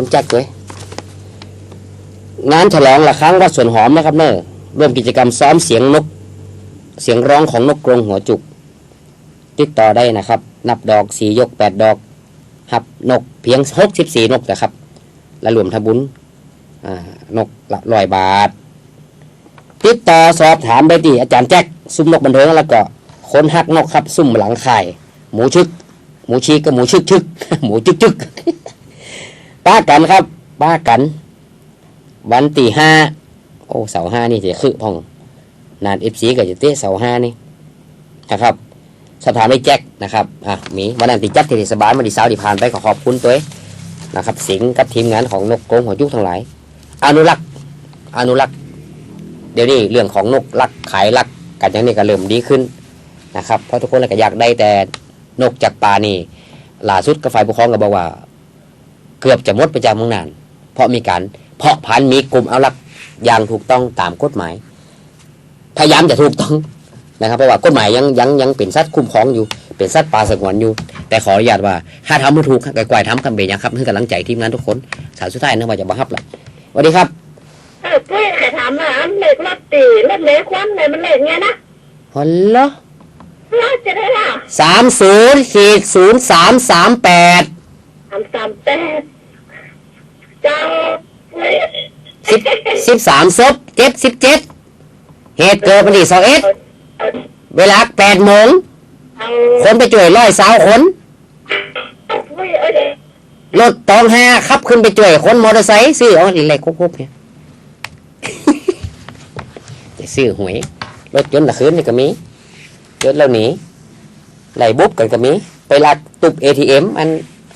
คุณแจ็คด้วยงานฉลองละครั้งวัดสวนหอมนะครับเนอร่วมกิจกรรมซ้อมเสียงนก เสียงร้องของนกกรงหัวจุก ติดต่อได้นะครับ นับดอกสียกแปดดอกหับนกเพียงหกสิบสี่นกนะครับ และรวมทบุญนกละร้อยบาท ติดต่อสอบถามไปที่อาจารย์แจ็คซุ้มนกบันเทิงแล้วก็คนหักนกครับ ซุ่มหลังไข่หมูชึก หมูชีกกับหมูชึกชึกหมูจึกจึก ป้ากันครับป้ากัน วันตีห้าโอ้เสาห้านี่จะคือพ่อง นานเอฟซีก็จะเตะเสาห้านี่นะครับ สถามไอ้แจ็คนะครับอะมีวันนั้นติจัดที่เทศบาลวันที่สาดีผ่านไปขอขอบคุณตัวนะครับ สิงกับทีมงานของนกโกงหัวจุกทั้งหลาย อนุรักษ์อนุรักษ์ เดี๋ยวนี้เรื่องของนกรักขายรักกันอย่างนี้ก็เริ่มดีขึ้นนะครับเพราะทุกคนก็อยากได้แต่นกจากป่านี่ล่าสุดก็ฝ่ายปกครองก็บอกว่า เกือบจะหมดไปจากเมืองนาน เพราะมีการเพาะพันธุ์มีกลุ่มอนุรักษ์อย่างถูกต้องตามกฎหมาย พยายามจะถูกต้องนะครับเพราะว่ากฎหมายยังยังยังเป็นสัตว์คุ้มครองอยู่เป็นสัตว์ป่าสงวนอยู่ แต่ขออนุญาตว่าถ้าทำไม่ถูกก็กวายทำกันเบยังครับให้กำลังใจทีมงานทุกคนสาวสุดท้ายนะว่าจะบังคับแหละสวัสดีครับเออเพื่อนถามว่าเลขรถตีรถเล็กควันเลยมันเลขไงนะฮัลโหลรถจะได้ล่ะสามศูนย์ขีดศูนย์สามสามแปดสามสามแปดเจ้าเฮ้ยสิบสิบสามศพเจ็ดสิบเจ็ดเหตุเกิดวันที่สองเอ็ดเอาเวลาแปดโมงคนไปจ่วยร้อยสาวคนรถตองห้าขับขึ้นไปจ่วยคนมอเตอร์ไซค์ซื้อเอาเล็กๆคุบๆเนี่ยจะซื้อหวยรถยนต์ละคืนนี่ก็มียนต์แล้วหนีไหลบุบกันก็มี ไปลักตุบเอทีเอ็มอัน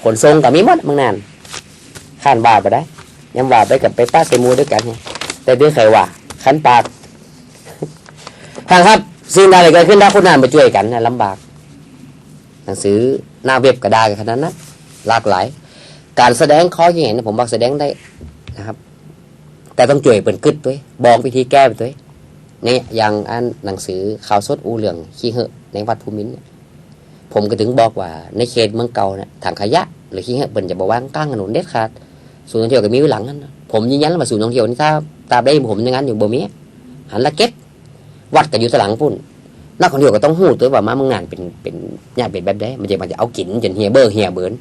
ขนส่งก็มีมดมึงนานข้านบาปไปได้ ยังบาปไปกับไปป้าเซมูด้วยกันไงแต่เดือใครว่าขันปากทางครับสิ่งใดเกิดขึ้นถ้าคนนั้นไปช่วยกันนะลำบาก หนังสือหน้าเว็บก็ได้กันขนาดนั้นหลากหลาย การแสดงข้อยังไงนะผมบอกแสดงได้นะครับ แต่ต้องช่วยเปิ่นกึดด้วยบอกวิธีแก้ไปด้วยนี่อย่างอันหนังสือข่าวสดอูเหลืองขี้เหอะในวัดภูมินเนี่ย ผมก็ถึงบอกว่าในเขตเมืองเก่าเนี่ยถังขยะ หรือขี้เหอะเปิ่นจะบอกว่างกลางถนนเด็ดขาดศูนย์ท่องเที่ยวก็มีไว้หลังนั้นผมยืนยันว่าศูนย์ท่องเที่ยวนี่ถ้าตาได้ผมย่างนั้นอยู่บ่มีหันละเก็ตวัดก็อยู่ตะหลังพุ่นนักท่องเที่ยวก็ต้องหู้ตัวว่ามาเมืองงานเป็นเป็นญาติเป็นแบบใดมันจะมันจะเอากินจนเฮียเบอร์เฮียเบิร์น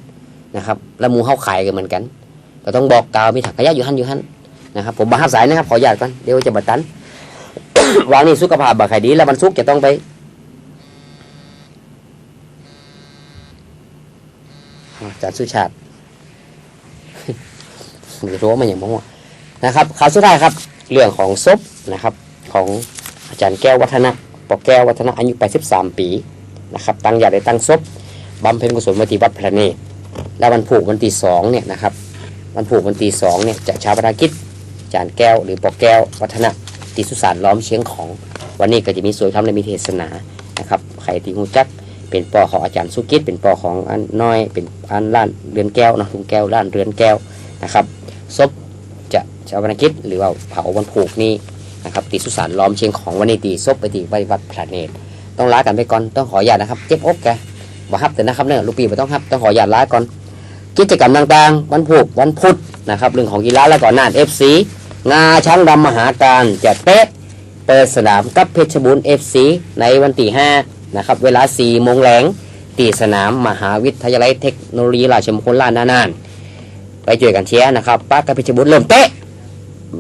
นะครับแล้วมูเฮาขายกันเหมือนกันเราต้องบอกกล่าวมีถังขยะอยู่หันอยู่หันนะครับผมบังคับสายนะครับขออนุญาตก่อนเดี๋ยวจะบัดตันวางนี่สุขภาพบ่ใครดีแล้ววันศุกจะต้องไป อา จารย์สุชาติไม่รู้ว่ามันอย่างมั่วนะครับข่าวสุดท้ายครับ เรื่องของศพนะครับ ของอาจารย์แก้ววัฒนะปอแก้ววัฒนะอายุ83 ปีนะครับ ตั้งญาได้ตั้งศพบำเพ็ญกุศลวันที่วัดพระเนตรและวันผูกวันที่สองเนี่ยนะครับวันผูกวันที่สองเนี่ยจะชาปนกิจอาจารย์แก้วหรือปอแก้ว วัฒนะติสุสานล้อมเชียงของ วันนี้ก็จะมีสวยทำและมีเทศนานะครับใครที่หูจัก เป็นปอของอาจารย์สุกิตเป็นปอของอันน้อย เป็นอันล้านเรือนแก้วเนาะลุงแก้วล้านเรือนแก้วนะครับศพจะชาปนกิจหรือว่าเผาวันผูกนี้นะครับติดสุสานล้อมเชียงของวันนี้ตีศพไปตีไว้วัดพระเนตรต้องลากันไปก่อนต้องขออนุญาตนะครับ เจ็บอกแกบ่ฮับแต่นะครับเนี่ยลูกปีไม่ต้องฮับต้องขออนุญาตลาก่อนกิจกรรมต่างๆ วันผูกวันพุธนะครับเรื่องของกีฬาแล้วก็น่านเอฟซีงาช้างดำมหาการจะเตะเปิดสนามกับเพชรบูรณ์เอฟซีในวันที่ห้า นะครับ เวลา4โมงแรงตีสนามมหาวิทยาลัยเทคโนโลยีราชมงคลล้านนานานไปช่วยกันเชียร์นะครับป้ากับพิชบุตรเริ่มเตะ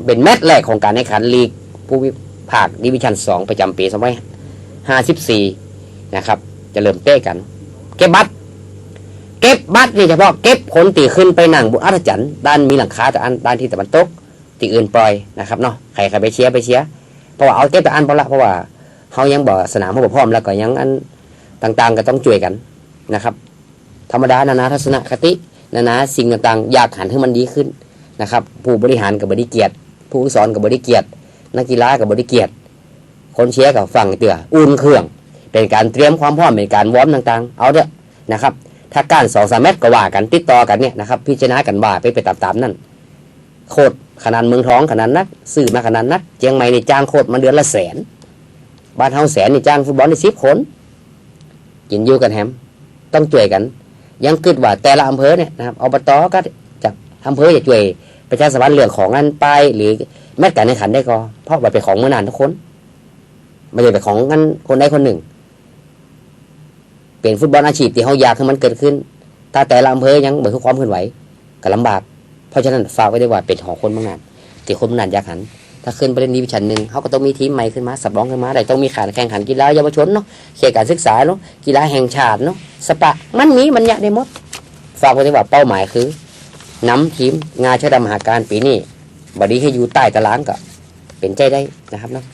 เป็นแมตช์แรกของการแข่งขันลีกผู้วิภาคดิวิชั่น 2 ประจำปี2554 นะครับ จะเริ่มเตะกัน เก็บบัตรเก็บบัตรนี่เฉพาะเก็บคนตีขึ้นไปหนังบุอัศจรรย์ด้านมีหลังคาแต่อันด้านที่ตะวันตกตีอื่นปล่อยนะครับเนาะใครใครไปเชียร์ไปเชียร์เพราะว่าเอาเก็บแต่อันเพราะละเพราะว่า เขายังบอกสนามเขาบอกพร้อมแล้วก็ยังอันต่าง ๆ ก็ต้องช่วยกันนะครับ ธรรมดานานาทัศนคติ นานาสิ่งต่างๆ อยากหันให้มันดีขึ้นนะครับ ผู้บริหารกับบริเกียรติ ผู้สอนกับบริเกียรติ นักกีฬากับบริเกียรติ คนเชียร์กับฝั่งเตืออุ่นเครื่อง เป็นการเตรียมความพร้อมเป็นการวอร์มต่างๆ เอาเถอะนะครับถ้าการสองสามเมตรก็ว่ากันติดต่อกันเนี่ยนะครับพิจารณากันว่าไปไปตามๆนั่นโคตรขนาดเมืองท้องขนาดนัก ซื้อมาขนาดนักเจียงใหม่ในจ้างโคตรมาเดือนละแสน บ้านเฮาแสนนี่จ้างฟุตบอลได้สิบคนกินอยู่กันแฮม ต้องช่วยกัน ยังคิดว่าแต่ละอำเภอเนี่ยนะครับอบตก็จะอำเภอจะช่วยประชาสัมพันธ์เรื่องของงานไปหรือแม้แต่การแข่งขันได้ก็เพราะว่าเป็นของเมื่อนานทุกคนไม่ใช่เป็นของงานคนใดคนหนึ่ง เปลี่ยนฟุตบอลอาชีพที่เขาอยากให้มันเกิดขึ้นถ้าแต่ละอำเภอยังเบิกความเคลื่อนไหวก็ลำบากเพราะฉะนั้นฝากไว้ได้ว่าเป็นของคนบางงานที่คนบางงานอยากหัน ถ้าขึ้นไปเล่นดิวิชั่นหนึ่งเขาก็ต้องมีทีมใหม่ขึ้นมาสับรองขึ้นมาได้ต้องมีการแข่งขันกีฬาเยาวชนเนาะเขตการศึกษาเนาะกีฬาแห่งชาติเนาะสปะมันมีมันยากได้หมดฝากไว้ได้ว่าเป้าหมายคือนำทีมงานชาติมหาการปีนี้บดีให้อยู่ใต้ตารางก็เป็นใจได้นะครับเนาะ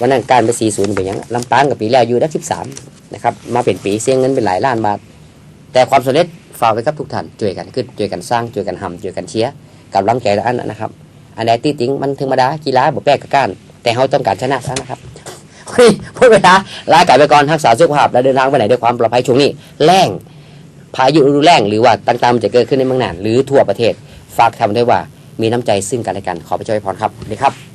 วันนั้นการไปสี่ศูนย์เป็นยังลำปางกับปีแล้วอยู่ได้สิบสามนะครับมาเป็นปีเสียงเงินเป็นหลายล้านบาท แต่ความสำเร็จฝากไว้กับทุกท่านช่วยกันขึ้นช่วยกันสร้างช่วยกันทำช่วยกันเชียร์กับรังใจและอันนะครับ อันไหนที่จริงมันธรรมดากีฬาบุแปลกกับกาน แต่เขาต้องการชนะซะนะครับเฮ้ยพูดเวลาลากลับไปก่อนทักษาสุขภาพและเดินทางไปไหนด้วยความปลอดภัยช่วงนี้แรงพายุฤดูแรงหรือว่าต่างๆมันจะเกิดขึ้นในเมืองน่านหรือทั่วประเทศฝากทำด้วยว่ามีน้ำใจซึ่งกันและกันขอพระเจ้าอวยพรครับนี่ครับ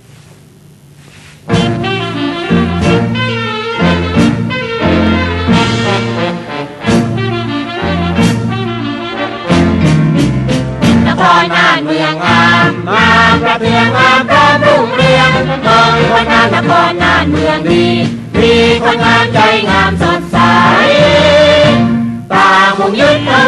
นงานเมืองงามงามกระเทืองงามพร้อมรุ่งเรืองมองคนงานนครงานเมืองดีมีคนงานใจงามสดใสต่างมุงยึด